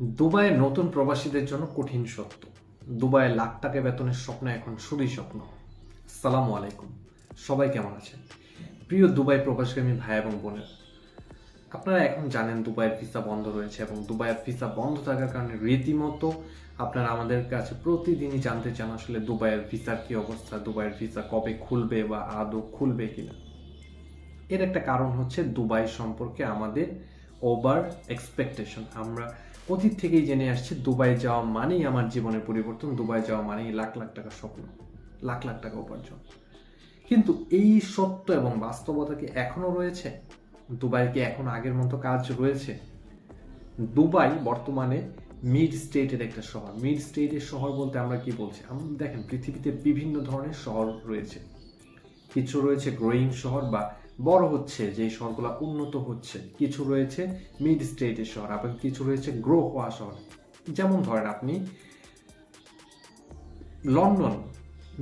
দুবাইয়ের নতুন প্রবাসীদের জন্য কঠিন সত্য। দুবাইয়ে লাখ টাকা বেতনের স্বপ্ন এখন শুধুই স্বপ্ন। সালাম আলাইকুম। সবাই কেমন আছেন? প্রিয় দুবাই প্রবাসগামী ভাই এবং বোনের, আপনারা এখন জানেন দুবাইয়ের ভিসা বন্ধ রয়েছে এবং দুবাইয়ের ভিসা বন্ধ থাকার কারণে রীতিমতো আপনারা আমাদের কাছে প্রতিদিনই জানতে চান আসলে দুবাইয়ের ভিসার কী অবস্থা, দুবাইয়ের ভিসা কবে খুলবে বা আদৌ খুলবে কিনা। এর একটা কারণ হচ্ছে দুবাই সম্পর্কে আমাদের ওভার এক্সপেকটেশন আমরা অতীত থেকেই জেনে আসছি, দুবাই যাওয়া মানেই আমার জীবনের পরিবর্তন, দুবাই যাওয়া মানেই লাখ লাখ টাকা স্বপ্ন, লাখ লাখ টাকা উপার্জন। কিন্তু এই সত্য এবং বাস্তবতা কি এখনও রয়েছে? দুবাই কি এখন আগের মতো কাজ রয়েছে? দুবাই বর্তমানে মিড স্টেটের একটা শহর। মিড স্টেটের শহর বলতে আমরা কি বলছি? দেখেন, পৃথিবীতে বিভিন্ন ধরনের শহর রয়েছে। কিছু রয়েছে গ্রোয়িং শহর বা বড় হচ্ছে যে শহরগুলো উন্নত হচ্ছে, কিছু রয়েছে মিড স্টেটের শহর, আবার কিছু রয়েছে গ্রো হওয়া শহর। যেমন ধরেন আপনি লন্ডন,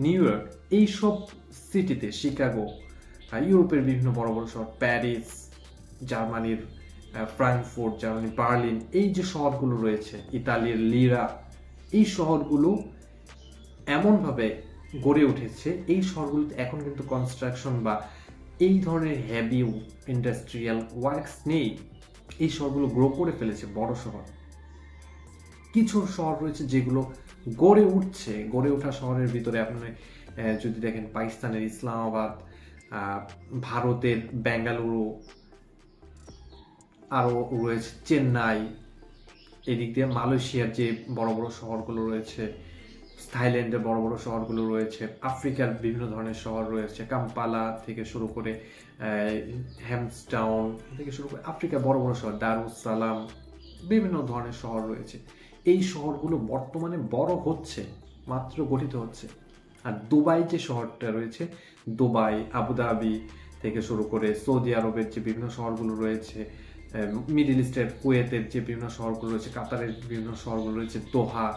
নিউ ইয়র্ক, এইসব সিটিতে শিকাগো ইউরোপের বিভিন্ন বড় বড় শহর, প্যারিস, জার্মানির ফ্রাঙ্কফুর্ট, জার্মানির বার্লিন, এই যে শহরগুলো রয়েছে, ইতালির লিরা, এই শহরগুলো এমনভাবে গড়ে উঠেছে, এই শহরগুলোতে এখন কিন্তু কনস্ট্রাকশন বা এই ধরনের হ্যাভি ইন্ডাস্ট্রিয়াল ওয়ার্কস নেই এই শহরগুলো গ্রো করে ফেলেছে বড় শহর। কিছু শহর রয়েছে যেগুলো গড়ে উঠছে, গড়ে ওঠা শহরের ভিতরে আপনি যদি দেখেন পাকিস্তানের ইসলামাবাদ ভারতের বেঙ্গালুরু, আরও রয়েছে চেন্নাই, এদিক দিয়ে মালয়েশিয়ার যে বড় বড় শহরগুলো রয়েছে থাইল্যান্ডের বড় বড় শহরগুলো রয়েছে, আফ্রিকার বিভিন্ন ধরনের শহর রয়েছে, কাম্পালা থেকে শুরু করে হ্যামসটাউন থেকে শুরু করে আফ্রিকার বড় বড় শহর দারুস সালাম বিভিন্ন ধরনের শহর রয়েছে। এই শহরগুলো বর্তমানে বড় হচ্ছে, মাত্র গঠিত হচ্ছে। আর দুবাই যে শহরটা রয়েছে, দুবাই, আবুধাবি থেকে শুরু করে সৌদি আরবের যে বিভিন্ন শহরগুলো রয়েছে মিডিল ইস্টের কুয়েতের যে বিভিন্ন শহরগুলো রয়েছে, কাতারের বিভিন্ন শহরগুলো রয়েছে, দোহা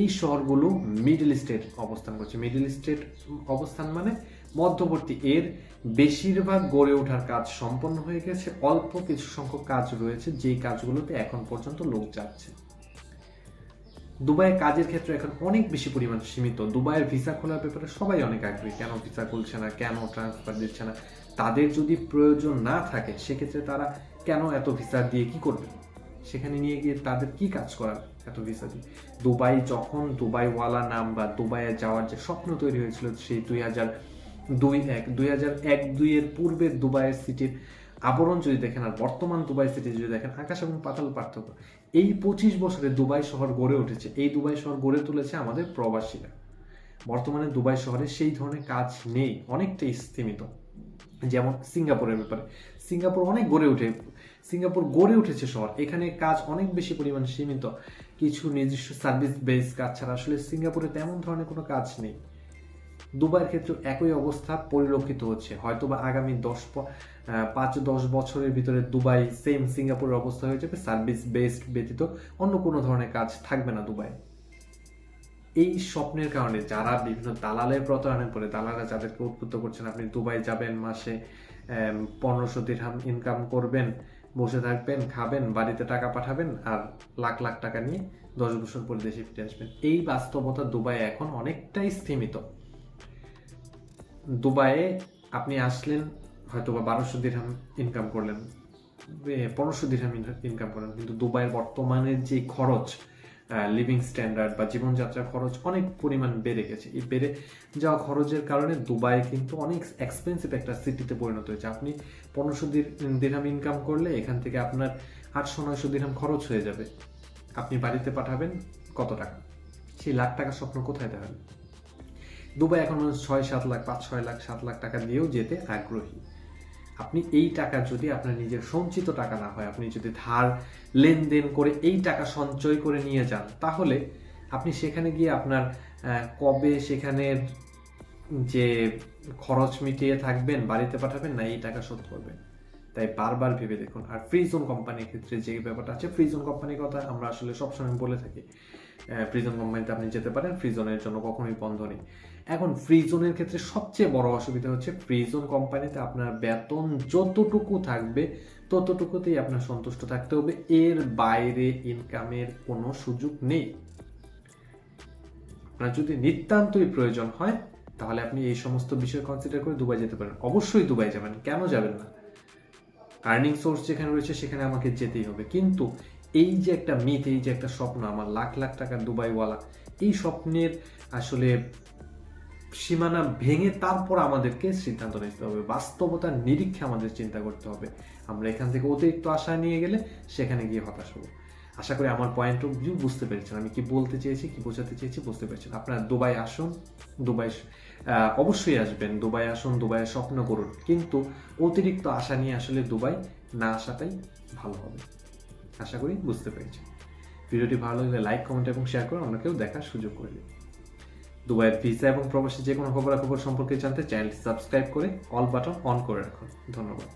এই শহরগুলো মিডল স্টেট অবস্থান করছে। মিডল স্টেট অবস্থান মানে মধ্যবর্তী। এর বেশিরভাগ গড়ে ওঠার কাজ সম্পন্ন হয়ে গেছে। অল্প কিছু সংখ্যক কাজ রয়েছে, যেই কাজগুলোতে এখন পর্যন্ত লোক যাচ্ছে। দুবাইয়ের কাজের ক্ষেত্রে এখন অনেক বেশি পরিমাণ সীমিত। দুবাইয়ের ভিসা খোলার ব্যাপারে সবাই অনেক আগ্রহী। কেন ভিসা খুলছে না? কেন ট্রান্সফার দিচ্ছে না? তাদের যদি প্রয়োজন না থাকে, সেক্ষেত্রে তারা কেন এত ভিসা দিয়ে কি করবে? সেখানে নিয়ে গিয়ে তাদের কি কাজ করার এত ভিসা দিয়ে দুবাই যখন দুবাইওয়ালা নাম বা দুবাইয়ে যাওয়ার যে স্বপ্ন তৈরি হয়েছিল সেই দুই হাজার দুই এক, দুই হাজার এক দুইয়ের পূর্বের দুবাইয়ের সিটির আবরণ যদি দেখেন আর বর্তমান দুবাই সিটি যদি দেখেন, আকাশ এবং পাতাল পার্থক্য। এই পঁচিশ বছরে দুবাই শহর গড়ে উঠেছে। এই দুবাই শহর গড়ে তুলেছে আমাদের প্রবাসীরা। বর্তমানে দুবাই শহরে সেই ধরনের কাজ নেই অনেকটাই স্থিমিত যেমন সিঙ্গাপুরের ব্যাপারে। সিঙ্গাপুর অনেক গড়ে উঠে, সিঙ্গাপুর গড়ে উঠেছে শহর। এখানে কাজ অনেক বেশি পরিমাণে সীমিত। কিছু নিজস্ব সার্ভিস বেস কাজ ছাড়া। আসলে সিঙ্গাপুরে তেমন ধরনের কোনো কাজ নেই। দুবাইয়ের ক্ষেত্রে একই অবস্থা পরিলক্ষিত হচ্ছে। হয়তো বা আগামী দশ পাঁচ দশ বছরের ভিতরে দুবাই সেম সিঙ্গাপুরের অবস্থা হয়ে যাবে সার্ভিস বেসড ব্যতীত অন্য কোনো ধরনের কাজ থাকবে না দুবাই এই স্বপ্নের কারণে যারা বিভিন্ন দালালের প্রতারণায় করে দালালরা যাদেরকে উদ্বুদ্ধ করছেন, আপনি দুবাই যাবেন মাসে পনেরোশো দিরহাম ইনকাম করবেন বসে থাকবেন, খাবেন, বাড়িতে টাকা পাঠাবেন আর লাখ লাখ টাকা নিয়ে দশ বছর পরে দেশে ফিরে আসবেন। এই বাস্তবতা দুবাই এখন অনেকটাই স্থিমিত দুবাইয়ে আপনি আসলেন হয়তো বা বারোশো দিরহাম ইনকাম করলেন পনেরোশো দিরহাম ইনকাম করলেন, কিন্তু দুবাইয়ের বর্তমানের যে খরচ লিভিং স্ট্যান্ডার্ড বা জীবনযাত্রার খরচ অনেক পরিমাণ বেড়ে গেছে। এই বেড়ে যাওয়া খরচের কারণে দুবাই কিন্তু অনেক এক্সপেন্সিভ একটা সিটিতে পরিণত হয়েছে। আপনি পনেরোশো দিরহাম ইনকাম করলে এখান থেকে আপনার আটশো, নয়শো দিরহাম খরচ হয়ে যাবে। আপনি বাড়িতে পাঠাবেন কত টাকা? সেই লাখ টাকার স্বপ্ন কোথায় দেবেন দুবাই এখন মানুষ ছয় সাত লাখ, পাঁচ, ছয় লাখ, সাত লাখ টাকা দিয়েও যেতে আগ্রহী। আপনি এই টাকা যদি আপনার নিজের সঞ্চিত টাকা না হয়, আপনি যদি ধার লেনদেন করে এই টাকা সঞ্চয় করে নিয়ে যান, তাহলে আপনি সেখানে গিয়ে আপনার কবে সেখানের যে খরচ মিটিয়ে থাকবেন, বাড়িতে পাঠাবেন, না এই টাকা শোধ করবেন। তাই বারবার ভেবে দেখুন। আর ফ্রিজোন কোম্পানির ক্ষেত্রে যে ব্যাপারটা আছে ফ্রিজোন কোম্পানির কথা আমরা আসলে সবসময় বলে থাকি। ফ্রিজন কোম্পানিতে আপনি যেতে পারেন ফ্রিজনের জন্য কখনোই বন্ধ নেই। এখন ফ্রিজনের ক্ষেত্রে সবচেয়ে বড় অসুবিধা হচ্ছে ফ্রিজন কোম্পানিতে আপনার বেতন যতটুকু থাকবে, ততটুকুতেই আপনার সন্তুষ্ট থাকতে হবে। এর বাইরে ইনকামের কোনো সুযোগ নেই। আপনার যদি নিতান্তই প্রয়োজন হয়, তাহলে আপনি এই সমস্ত বিষয় কনসিডার করে দুবাই যেতে পারেন। অবশ্যই দুবাই যাবেন, কেন যাবেন না? আর্নিং সোর্স যেখানে রয়েছে, সেখানে আমাকে যেতেই হবে। কিন্তু এই যে একটা মিথ এই যে একটা স্বপ্ন, আমার লাখ লাখ টাকার দুবাইওয়ালা, এই স্বপ্নের আসলে সীমানা ভেঙে তারপর আমাদেরকে সিদ্ধান্ত নিতে হবে। বাস্তবতার নিরীক্ষে আমাদের চিন্তা করতে হবে। আমরা এখান থেকে অতিরিক্ত আশা নিয়ে গেলে সেখানে গিয়ে হতাশ হব। আশা করি আমার পয়েন্ট অফ ভিউ বুঝতে পেরেছেন। আমি কি বলতে চেয়েছি, কি বোঝাতে চেয়েছি বুঝতে পেরেছেন। আপনার দুবাই আসুন। দুবাই অবশ্যই আসবেন। দুবাই আসুন, দুবাইয়ের স্বপ্ন করুন কিন্তু অতিরিক্ত আশা নিয়ে আসলে দুবাই না আসাটাই ভালো হবে। আশা করি বুঝতে পেরেছেন। ভিডিওটি ভালো লাগলে লাইক কমেন্ট এবং শেয়ার করে অন্যকেও দেখার সুযোগ করে দিন। দুবাইয়ের ভিসা এবং প্রবাসী যে কোনো খবরাখবর সম্পর্কে জানতে চ্যানেলটি সাবস্ক্রাইব করে অল বাটন অন করে রাখুন। ধন্যবাদ।